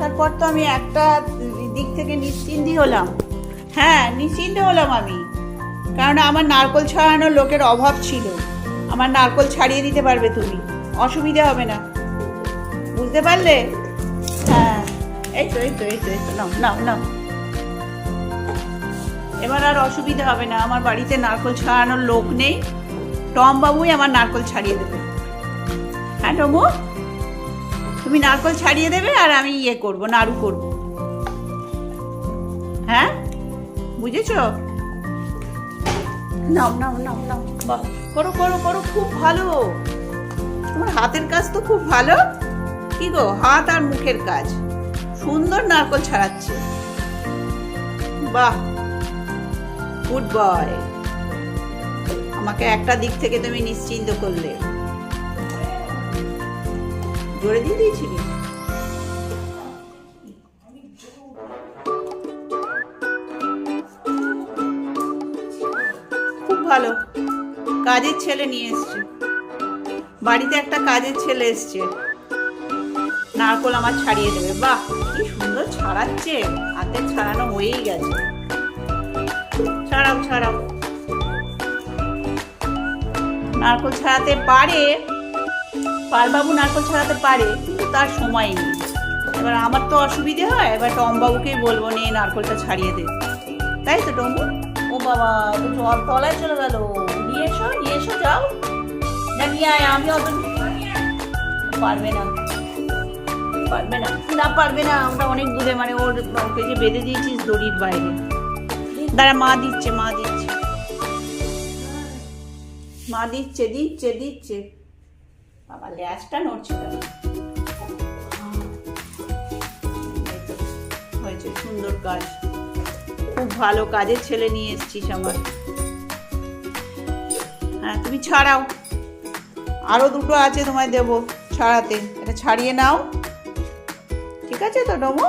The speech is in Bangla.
আসার পর তো আমি একটা দিক থেকে নিশ্চিন্তি হলাম। হ্যাঁ নিশ্চিন্ত হলাম আমি। কারণ আমার নারকল ছাড়ানোর লোকের অভাব ছিল। আমার নারকল ছাড়িয়ে দিতে পারবে তুমি। অসুবিধা হবে না। বুঝতে পারলে? হ্যাঁ। এই তো এই তো এই তো এই তো, নাও নাও নাও। এবার আর অসুবিধা হবে না। আমার বাড়িতে নারকল ছাড়ানোর লোক নেই। টম বাবুই আমার নারকল ছাড়িয়ে দেবে। হ্যাঁ টমু? তুমি নারকল ছাড়িয়ে দেবে আর আমি ইয়ে করব, নাড়ু করব। হ্যাঁ? বুঝেছ? নাও নাও নাও নাও। করো করো করো, খুব ভালো। তোমার হাতের কাজ তো খুব ভালো। কি গো, হাত আর মুখের কাজ। সুন্দর নারকল ছাড়াচ্ছে। বাহ, গুড বয়। আমাকে একটা দিক থেকে তুমি নিশ্চিন্ত করলে। জোরে দিয়ে দিয়েছিলি খুব ভালো। কাজের ছেলে নিয়ে এসছে। বাড়িতে একটা কাজের ছেলে এসছে। নারকোল আমার ছাড়িয়ে দেবে। বাহ, কি সুন্দর ছাড়াচ্ছে। হাতে ছাড়ানো হয়েই গেছে। ছাড়াও ছাড়াও। নারকোল ছাড়াতে পারে। পালবাবু নারকল ছাড়াতে পারে, কিন্তু তার সময় নেই। এবার আমার তো অসুবিধে হয়, এবার টমবাবুকেই বলব, নে নারকলটা ছাড়িয়ে দে। তাই তো, টম্বু? ও বাবা, তো জল তলায় চলে গেল। নিয়ে এসো নিয়ে এসো, যাও। না নিয়ে আয়, আমি অত পারবে না। পারবে না? না, পারবে না, আমরা অনেক দূরে মানে ওর ওকে যে বেঁধে দিয়েছিস দড়ির বাইরে। দাঁড়া, মা দিচ্ছে মা দিচ্ছে। মা দিচ্ছে দিচ্ছে দিচ্ছে। বাবা ল্যাসটা নড়ছিল? তো, হয়েছে সুন্দর কাজ। খুব ভালো কাজের ছেলে নিয়ে এসছিস আমার। হ্যাঁ তুমি ছাড়াও। আরও দুটো আছে তোমায় দেবো ছাড়াতে। এটা ছাড়িয়ে নাও। ঠিক আছে তো ডমো